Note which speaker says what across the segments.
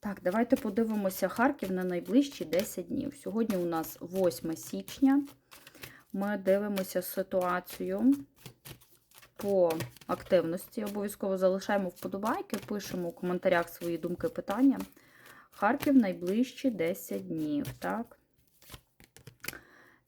Speaker 1: Так, давайте подивимося Харків на найближчі 10 днів. Сьогодні у нас 8 січня. Ми дивимося ситуацію по активності. Обов'язково залишаємо вподобайки, пишемо у коментарях свої думки, питання. Харків найближчі 10 днів. Так,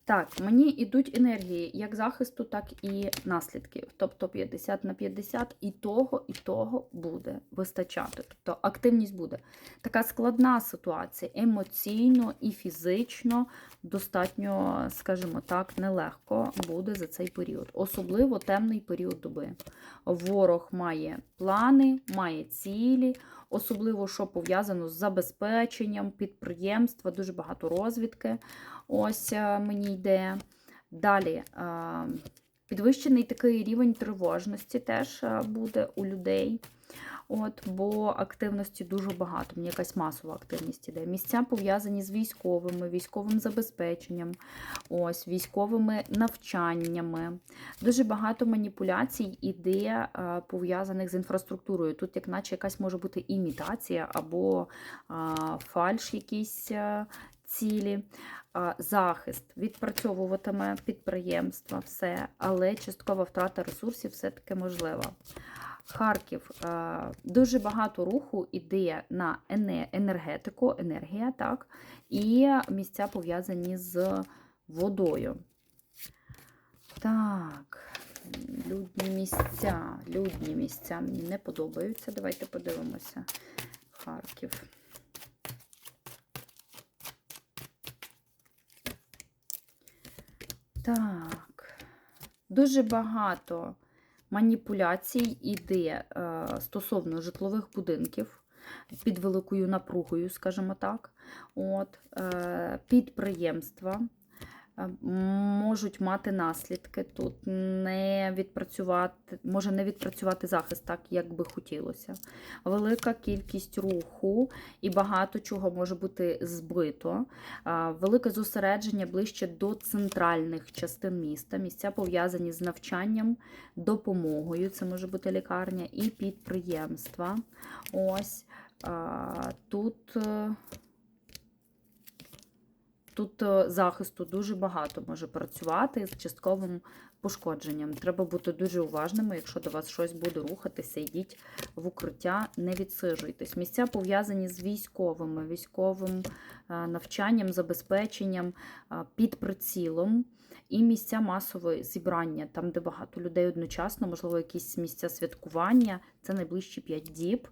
Speaker 1: так мені йдуть енергії як захисту, так і наслідків. Тобто 50 на 50 і того, і того буде вистачати. Тобто активність буде. Така складна ситуація емоційно і фізично достатньо, скажімо так, нелегко буде за цей період. Особливо темний період доби. Ворог має плани, має цілі, особливо, що пов'язано з забезпеченням підприємства, дуже багато розвідки. Ось е, мені йде. Далі е, підвищений такий рівень тривожності теж е, буде у людей. От, бо активності дуже багато, мені якась масова активність іде. Місця пов'язані з військовими, військовим забезпеченням, ось, військовими навчаннями. Дуже багато маніпуляцій іде е, пов'язаних з інфраструктурою. Тут, як наче якась може бути імітація або е, фальш якісь цілі. Захист відпрацьовуватиме підприємства, все, але часткова втрата ресурсів все-таки можлива. Харків е, дуже багато руху іде на енергетику, енергія, так, і місця пов'язані з водою. Так, людні місця. Людні місця мені не подобаються. Давайте подивимося. Харків. Так. Дуже багато маніпуляцій іде е, стосовно житлових будинків під великою напругою, скажімо так. От, е, підприємства можуть мати наслідки тут, не відпрацювати, може не відпрацювати захист так, як би хотілося. Велика кількість руху і багато чого може бути збито. Велике зосередження ближче до центральних частин міста. Місця пов'язані з навчанням, допомогою. Це може бути лікарня і підприємства. Ось тут. Тут е, захисту дуже багато може працювати з частковим пошкодженням. Треба бути дуже уважними, якщо до вас щось буде рухатися, йдіть в укриття, не відсиджуйтесь. Місця пов'язані з військовими, військовим е, навчанням, забезпеченням, е, під прицілом. І місця масового зібрання, там, де багато людей одночасно, можливо, якісь місця святкування. Це найближчі 5 діб.